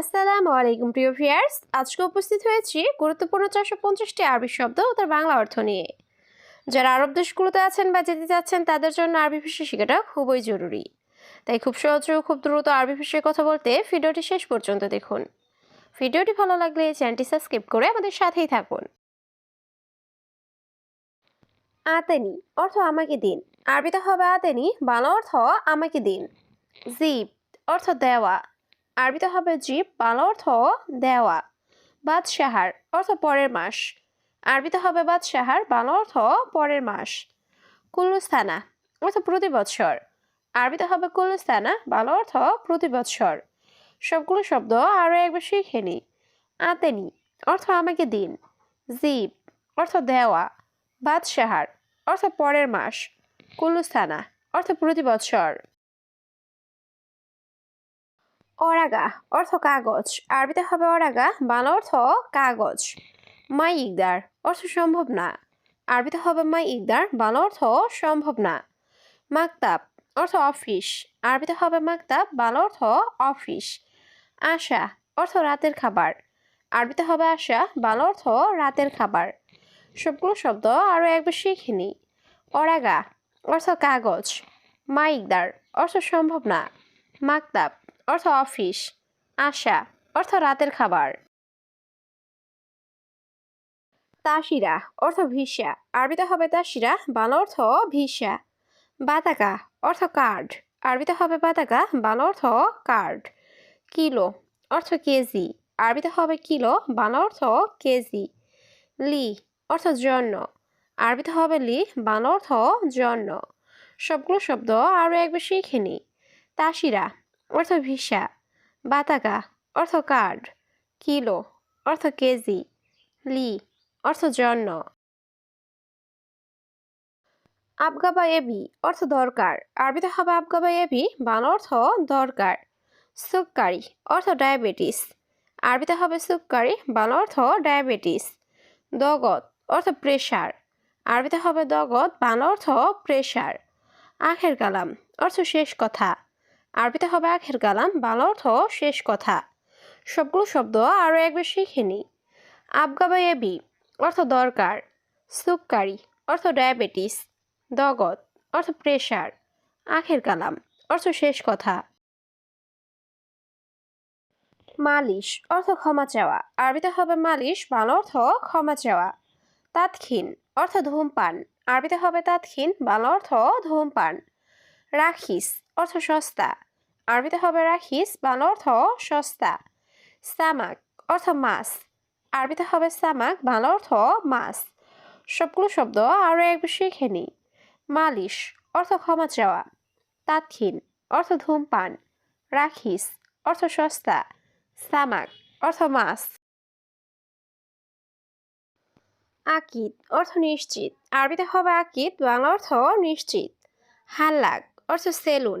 আসসালামু আলাইকুম, প্রিয় ভিয়ার্স আজকে উপস্থিত হয়েছি গুরুত্বপূর্ণ চারশো পঞ্চাশটি আরবি শব্দ ও তার বাংলা অর্থ নিয়ে। যারা আরব দেশগুলোতে আছেন বা যেতে চাচ্ছেন, তাদের জন্য আরবি ভাষা শেখাটা খুবই জরুরি। তাই খুব সহজে খুব দ্রুত আরবি ভাষায় কথা বলতে ভিডিওটি শেষ পর্যন্ত দেখুন। ভিডিওটি ভালো লাগলে চ্যানেলটি সাবস্ক্রাইব করে আমাদের সাথেই থাকুন। আতেনি অর্থ আমাকে দিন। আরবিতে হবে আতেনি, বাংলা অর্থ আমাকে দিন। জিপ অর্থ দেওয়া। আরবিতে হবে জিপ বাংলা অর্থ দেওয়া, বাদশাহার অর্থ পরের মাস। আরবিতে হবে বাদশাহার, বাংলা অর্থ পরের মাস। কুল্লুস্থানা অর্থ প্রতি বছর। আরবিতে হবে কুল্লুস্থানা বাংলা অর্থ প্রতি বছর। সবগুলো শব্দ আরও একবার শিখে নিই আতেনি অর্থ আমাকে দিন। জিপ অর্থ দেওয়া। বাদশাহার অর্থ পরের মাস। কুল্লুস্থানা অর্থ প্রতি বছর। অরাগা, অর্থ কাগজ। আরবিতে হবে অরাগা, বাংলা অর্থ কাগজ। মাই ইকদার, অর্থ সম্ভব না। আরবিতে হবে মাই ইকদার, বাংলা অর্থ সম্ভব না। মাকতাব, অর্থ অফিস। আরবিতে হবে মাকতাব, বাংলা অর্থ অফিস। আশা, অর্থ রাতের খাবার। আরবিতে হবে আশা, বাংলা অর্থ রাতের খাবার। সবগুলো শব্দ আরও একবার শিখে নিই। অরাগা, অর্থ কাগজ। মাইকদার অর্থ সম্ভব না। মাকতাব অর্থ অফিস, আশা, অর্থ রাতের খাবার। তাসিরা, অর্থ ভিসা। আরবিতে হবে তাসিরা, বাংলা অর্থ ভিসা। বাতাকা, অর্থ কার্ড। আরবিতে হবে বাতাকা, বাংলা অর্থ কার্ড। কিলো, অর্থ কেজি। আরবিতে হবে কিলো, বাংলা অর্থ কেজি। লি, অর্থ জন্য। আরবিতে হবে লি, বাংলা অর্থ জন্য। সবগুলো শব্দ আরও একবার শিখে নিই তাসিরা অর্থ ভিসা বাতাকা অর্থ কার্ড, কিলো, অর্থ কেজি, লি, অর্থ জন্য। আবগাবা এবি, অর্থ দরকার। আরবিতে হবে আবগাবা এবি, বাংলা অর্থ দরকার। সুক্কারি অর্থ ডায়াবেটিস। আরবিতে হবে সুক্কারি বাংলা অর্থ ডায়াবেটিস। দগত অর্থ প্রেশার আরবিতে হবে দগত বাংলা অর্থ প্রেশার আখের কালাম, অর্থ শেষ কথা। আরবিতে হবে আখের কালাম, বাংলা অর্থ শেষ কথা। সবগুলো শব্দ আরও একবার শিখে আবগাবা এবি অর্থ দরকার। সুক্কারি অর্থ ডায়াবেটিস। দগত অর্থ প্রেশার। আখের কালাম, অর্থ শেষ কথা। মালিশ, অর্থ ক্ষমা চাওয়া। আরবিতে হবে মালিশ, বাংলা অর্থ ক্ষমা চাওয়া। তাৎক্ষীন অর্থ ধূমপান। আরবিতে হবে তাৎক্ষীন বাংলা অর্থ ধূমপান। রাখিস, অর্থ সস্তা। আরবিতে হবে রাখিস বাংলা অর্থ সস্তা। সামাক অর্থ মাছ। আরবিতে হবে সামাক, বাংলা অর্থ মাছ। সবগুলো শব্দ আরও একবার শিখে নিই। মালিশ অর্থ ক্ষমা চাওয়া। তাৎক্ষীন অর্থ ধূমপান। রাখিস অর্থ সস্তা। সামাক অর্থ মাছ। আকিদ অর্থ নিশ্চিত। আরবিতে হবে আকিদ, বাংলা অর্থ নিশ্চিত। হাল্লাক অর্থ সেলুন।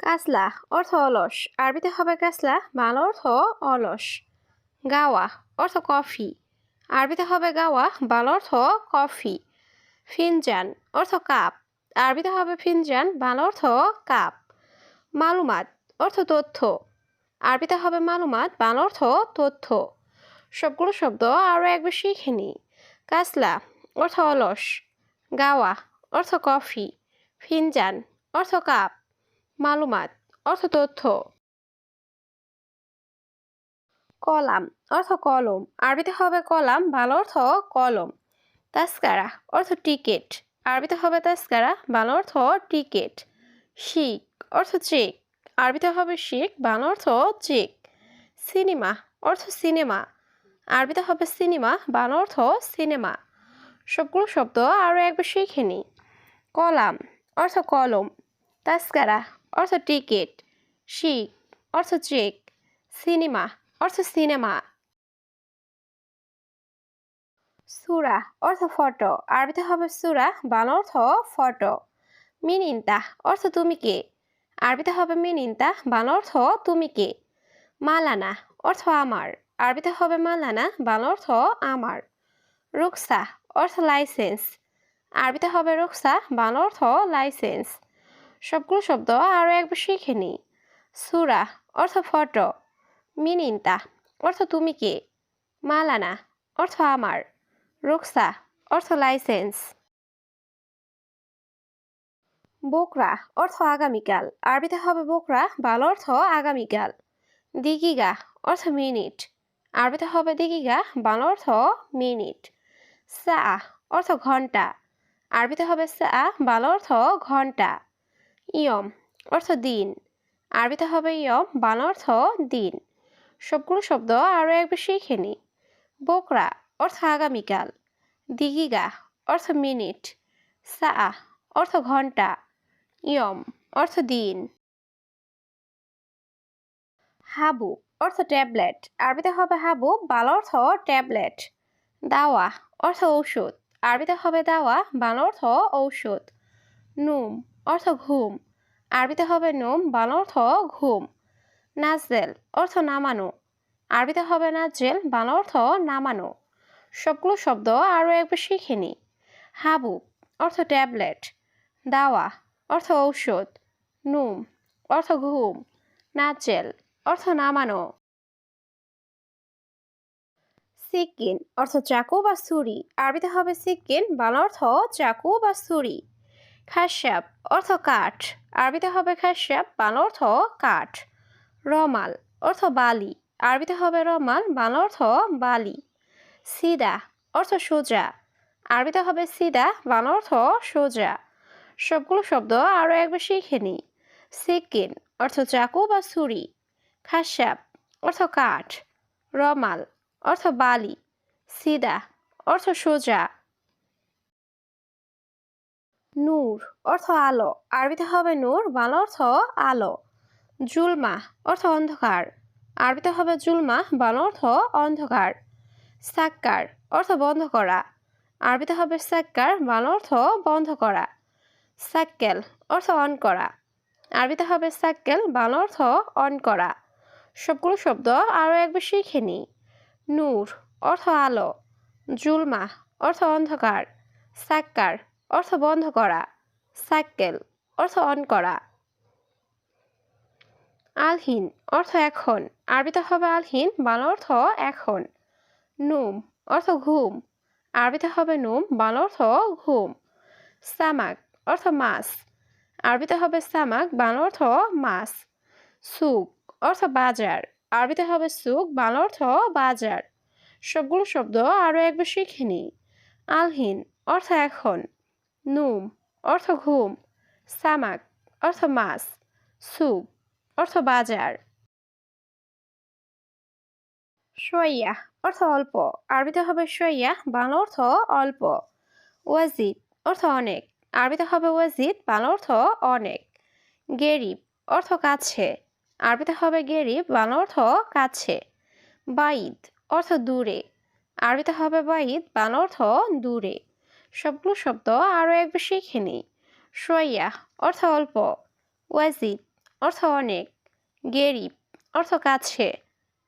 কাসলা অর্থ অলস। আরবিতে হবে কাসলা বাংলা অর্থ অলস। গাওয়া অর্থ কফি। আরবিতে হবে গাওয়া, বাংলা অর্থ কফি। ফিনজান অর্থ কাপ। আরবিতে হবে ফিনজান, বাংলা অর্থ কাপ। মালুমাত অর্থ তথ্য। আরবিতে হবে মালুমাত, বাংলা অর্থ তথ্য। সবগুলো শব্দ আরও একবার শিখে নিই। কাসলা অর্থ অলস। গাওয়া অর্থ কফি। ফিনজান অর্থ কাপ। মালুমাত, অর্থ তথ্য। কলাম, অর্থ কলম। আরবিতে হবে কলাম ভালো অর্থ কলম। তাস্কারা অর্থ টিকেট। আরবিতে হবে তাস্কারা ভালো অর্থ টিকেট। শিক অর্থ চেক। আরবিতে হবে শিক বাংলা অর্থ চেক। সিনেমা, অর্থ সিনেমা। আরবিতে হবে সিনেমা, বাংলা অর্থ সিনেমা। সবগুলো শব্দ আরও একবার শিখে নিই। কলাম, অর্থ কলম। তাস্কারা অর্থ টিকিট, শিক, অর্থ চেক, সিনেমা, অর্থ সিনেমা। সুরা, অর্থ ফটো। আরবিতে হবে সুরা, বাংলা অর্থ ফটো। মিনিন্তা, অর্থ তুমি কে? আরবিতে হবে মিনিন্তা, বাংলা অর্থ তুমি কে? মালানা, অর্থ আমার। আরবিতে হবে মালানা, বাংলা অর্থ আমার। রুকসা, অর্থ লাইসেন্স। আরবিতে হবে রুকসা, বাংলা অর্থ লাইসেন্স। সবগুলো শব্দ আরও একবার শিখে নিই। সুরা, অর্থ ফটো। মিনিন্তা, অর্থ তুমি কে? মালানা, অর্থ আমার। রুকসা, অর্থ লাইসেন্স। বোকরা, অর্থ আগামীকাল। আরবিতে হবে বোকরা, বাল অর্থ আগামীকাল। দিগিগা, অর্থ মিনিট। আরবিতে হবে দিগিগা, বাল অর্থ মিনিট। সা, অর্থ ঘণ্টা। আরবিতে হবে সা, বাল অর্থ ঘণ্টা। ইয়ম অর্থ দিন। আরবিতে হবে ইয়ম, বাল অর্থ দিন। সবগুলো শব্দ আরও একবার শিখে নি। বোকরা অর্থ আগামীকাল। দিগিগা অর্থ মিনিট। সা অর্থ ঘণ্টা। ইয়ম অর্থ দিন। হাবু অর্থ ট্যাবলেট। আরবিতে হবে হাবু, বাল অর্থ ট্যাবলেট। দাওয়া অর্থ ঔষধ। আরবিতে হবে দাওয়া, বাল অর্থ ঔষধ। নুম অর্থ ঘুম। আরবিতে হবে নুম, বাল অর্থ ঘুম। নাজেল অর্থ নামানো। আরবিতে হবে নাজেল, বাল অর্থ নামানো। সবগুলো শব্দ আরও একবার শিখে নি। হাবু অর্থ ট্যাবলেট। দাওয়া অর্থ ঔষধ। নুম অর্থ ঘুম। নাচেল অর্থ নামানো। সিকিন অর্থ চাকু বা ছুরি। আরবিতে হবে সিকিন বাংলা অর্থ চাকু বা ছুরি। খাসাব অর্থ কাঠ। আরবিতে হবে খাসাব বাংলা অর্থ কাঠ। রমাল অর্থ বালি। আরবিতে হবে রমাল, বাংলা অর্থ বালি। সিদা অর্থ সোজা। আরবিতে হবে সিদা, বাংলা অর্থ সোজা। সবগুলো শব্দ আরও একবার শিখে নিই সিকিন অর্থ চাকু বা ছুরি। খাসাব অর্থ কাঠ। রমাল অর্থ বালি। সিদা অর্থ সোজা। নূর, অর্থ আলো। আরবিতে হবে নূর, বাংলা অর্থ আলো। জুলমা, অর্থ অন্ধকার। আরবিতে হবে জুলমা, বাংলা অর্থ অন্ধকার। সাক্কার, অর্থ বন্ধ করা। আরবিতে হবে সাক্কার, বাংলা অর্থ বন্ধ করা। সাক্কেল, অর্থ অন করা। আরবিতে হবে সাক্কেল, বাংলা অর্থ অন করা। সবগুলো শব্দ আরও একবার শিখে নিই। নূর, অর্থ আলো। জুলমা, অর্থ অন্ধকার। সাক্কার অর্থ বন্ধ করা। সাক্কেল অর্থ অন করা। আলহীন, অর্থ এখন। আরবিতে হবে আলহীন, বাংলা অর্থ এখন। নুম, অর্থ ঘুম। আরবিতে হবে নুম, বাংলা অর্থ ঘুম। সামাক অর্থ মাছ। আরবিতে হবে সামাক বাংলা অর্থ মাছ। সুক অর্থ বাজার। আরবিতে হবে সুক বাংলা অর্থ বাজার। সবগুলো শব্দ আরও একবার শিখে নিই। আলহিন, অর্থ এখন। নুম, অর্থ ঘুম, সামাক, অর্থ মাছ সুক অর্থ বাজার। সইয়া অর্থ অল্প, আরবিতে হবে সইয়া বাংলা অর্থ অল্প। ওয়াজিদ, অর্থ অনেক, আরবিতে হবে ওয়াজিদ, বাংলা অর্থ অনেক। গেরিব, অর্থ কাছে, আরবিতে হবে গেরিব, বাংলা অর্থ কাছে। বাইদ, অর্থ দূরে, আরবিতে হবে বাইদ, বাংলা অর্থ দূরে। সবগুলো শব্দ আরও একবার শিখে নিই। সইয়া অর্থ অল্প। ওয়াজিদ, অর্থ অনেক। গেরিব, অর্থ কাছে।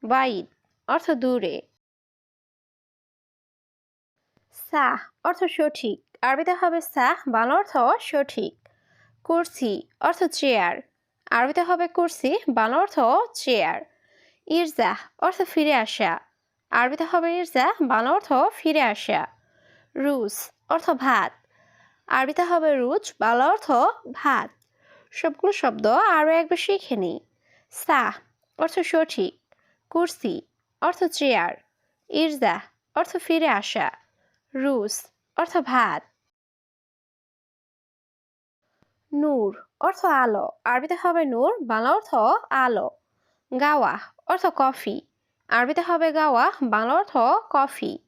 বাইদ, অর্থ দূরে। সাহ, অর্থ সঠিক। আরবিতে হবে সাহ, বাংলা অর্থ সঠিক। কুর্সি, অর্থ চেয়ার। আরবিতে হবে কুর্সি, বাংলা অর্থ চেয়ার। ইরজা অর্থ ফিরে আসা। আরবিতে হবে ইরজা বাংলা অর্থ ফিরে আসা। রুস অর্থ ভাত। আরবিতে হবে রুচ, বাংলা অর্থ ভাত। সবগুলো শব্দ আরও একবার শিখে নিই। সাহ অর্থ সঠিক। কুর্সি, অর্থ চেয়ার। ইরজা, অর্থ ফিরে আসা। রুস, অর্থ ভাত। নূর, অর্থ আলো। আরবিতে হবে নূর, বাংলা অর্থ আলো। গাওয়া, অর্থ কফি। আরবিতে হবে গাওয়া, বাংলা অর্থ কফি।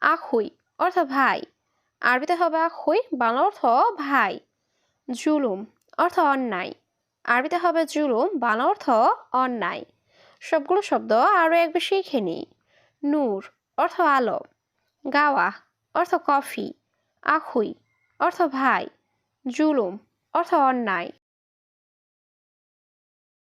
আখুই, অর্থ ভাই। আরবিতে হবে আখুই, বাংলা অর্থ ভাই, জুলুম, অর্থ অন্যায়। আরবিতে হবে জুলুম, বাংলা অর্থ অন্যায়। সবগুলো শব্দ আরও এক বেশি খেনি নূর, অর্থ আলো। গাওয়া, অর্থ কফি। আখুই, অর্থ ভাই। জুলুম, অর্থ অন্যায়।